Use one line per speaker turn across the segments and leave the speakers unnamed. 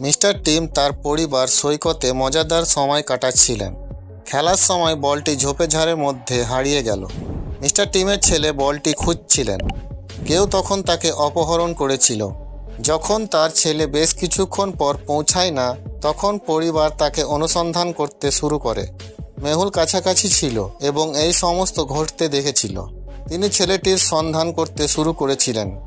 Mister team তার পরিবার সৈকতে মজাদার সময় কাটাচ্ছিলেন। খেলার সময় বলটি ঝোপেঝাড়ের মধ্যে হারিয়ে গেল। মিস্টার টিমের ছেলে বলটি খুঁজছিলেন। কেউ তখন তাকে অপহরণ করেছিল। যখন তার ছেলে বেশ কিছুক্ষণ পর পৌঁছায় না, তখন পরিবার তাকে অনুসন্ধান করতে শুরু করে। মেহুল কাছাকাছি ছিল এবং এই সমস্ত ঘটতে দেখেছিল। তিনি ছেলেটির সন্ধান করতে শুরু করেছিলেন।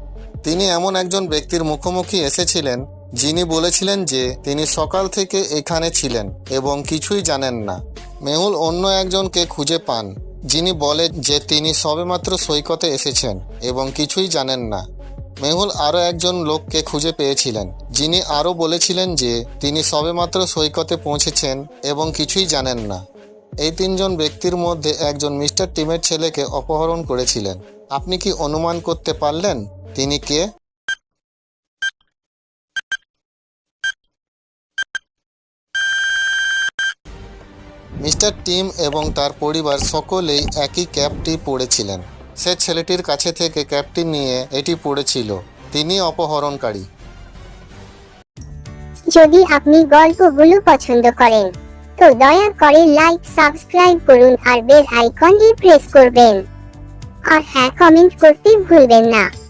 তিনি এমন একজন ব্যক্তির মুখোমুখি এসেছিলেন যিনি বলেছিলেন যে তিনি সকাল থেকে এখানে ছিলেন এবং কিছুই জানেন না। মেহুল অন্য একজনকে খুঁজে পান, যিনি বলে যে তিনি সবেমাত্র সৈকতে এসেছেন এবং কিছুই জানেন না। মেহুল আরও একজন লোককে খুঁজে পেয়েছিলেন, যিনি আরও বলেছিলেন যে তিনি সবেমাত্র সৈকতে পৌঁছেছেন এবং কিছুই জানেন না। এই তিনজন ব্যক্তির মধ্যে একজন মিস্টার টিমের ছেলেকে অপহরণ করেছিলেন। আপনি কি অনুমান করতে পারলেন? তিনি কে? মিস্টার টিম এবং তার পরিবার সকলেই একই ক্যাপটি পড়েছিলেন। সে ছেলেটির কাছে থেকে ক্যাপটি নিয়ে এটি পড়েছিল। তিনি অপহরণকারী।
যদি আপনি গল্পগুলো পছন্দ করেন, তো দয়া করে লাইক সাবস্ক্রাইব করুন আর বেল আইকনটি প্রেস করবেন। আর হ্যাঁ কমেন্ট করতে ভুলবেন না।